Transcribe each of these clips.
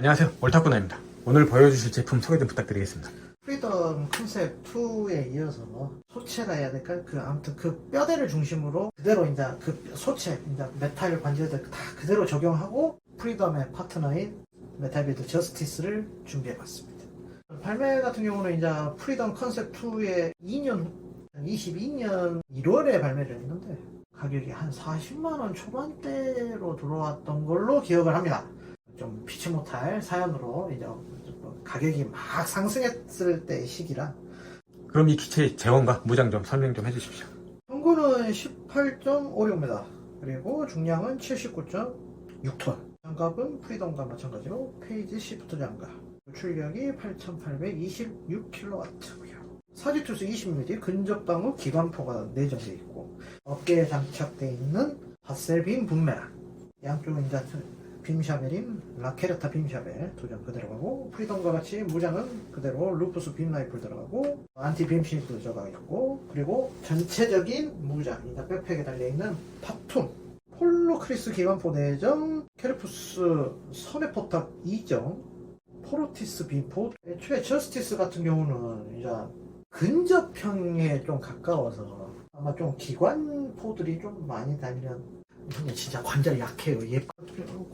안녕하세요 올타쿠나입니다 오늘 보여주실 제품 소개 좀 부탁드리겠습니다 프리덤 컨셉 2에 이어서 소체라 해야 될까? 그 아무튼 그 뼈대를 중심으로 그대로 이제 그 소체, 이제 메탈 관절들 다 그대로 적용하고 프리덤의 파트너인 메탈빌드 저스티스를 준비해봤습니다. 발매 같은 경우는 이제 프리덤 컨셉 2의 2년 후, 22년 1월에 발매를 했는데 가격이 한 40만원 초반대로 들어왔던 걸로 기억을 합니다. 좀 피치 못할 사연으로 이제 뭐 가격이 막 상승했을 때 시기라. 그럼 이 기체의 재원과 무장 좀 설명 좀 해주십시오. 평균은 18.56m 그리고 중량은 79.6톤. 장갑은 프리덤과 마찬가지로 페이지 시프트 장갑. 출력이 8826kW고요. 사지투스 20mm 근접 방어 기관포가 내장되어 있고 어깨에 장착되어 있는 바셀빔 분매랑 양쪽은 이제 빔샤벨인 라케르타 빔샤벨 도전 그대로 가고 프리덤과 같이 무장은 그대로 루프스 빔 라이플 들어가고 안티 빔 실드 들어가 있고 그리고 전체적인 무장 이제 백팩에 달려있는 팝툼 폴로 크리스 기관포 내정 케르푸스 선의 포탑 2정 포로티스 빔포 애초에 저스티스 같은 경우는 이제 근접형에 좀 가까워서 아마 좀 기관포들이 좀 많이 다니는 형님 진짜 관절이 약해요. 얘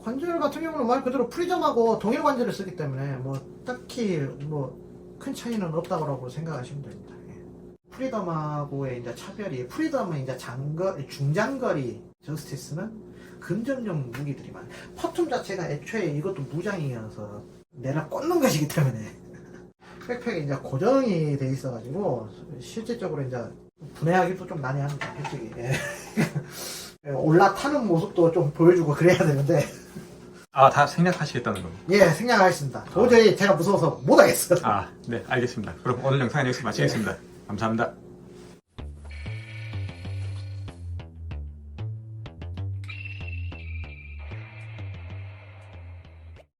관절 같은 경우는 말 그대로 프리즘하고 동일 관절을 쓰기 때문에 뭐 딱히 뭐 큰 차이는 없다고 생각하시면 됩니다. 예. 프리덤하고의 이제 차별이 프리덤은 이제 장거 중장거리 저스티스는 근접용 무기들이 많아요. 퍼툼 자체가 애초에 이것도 무장이어서 내가 꽂는 것이기 때문에 백팩이 이제 고정이 돼 있어가지고 실질적으로 이제 분해하기도 좀 많이 합니다. 솔직히. 예. 예, 올라타는 모습도 좀 보여주고 그래야 되는데. 아 다 생략하시겠다는 겁니다 예 생략하겠습니다. 도저히 제가 무서워서 못하겠어요. 아 네 알겠습니다. 그럼 오늘 영상은 여기서 마치겠습니다. 감사합니다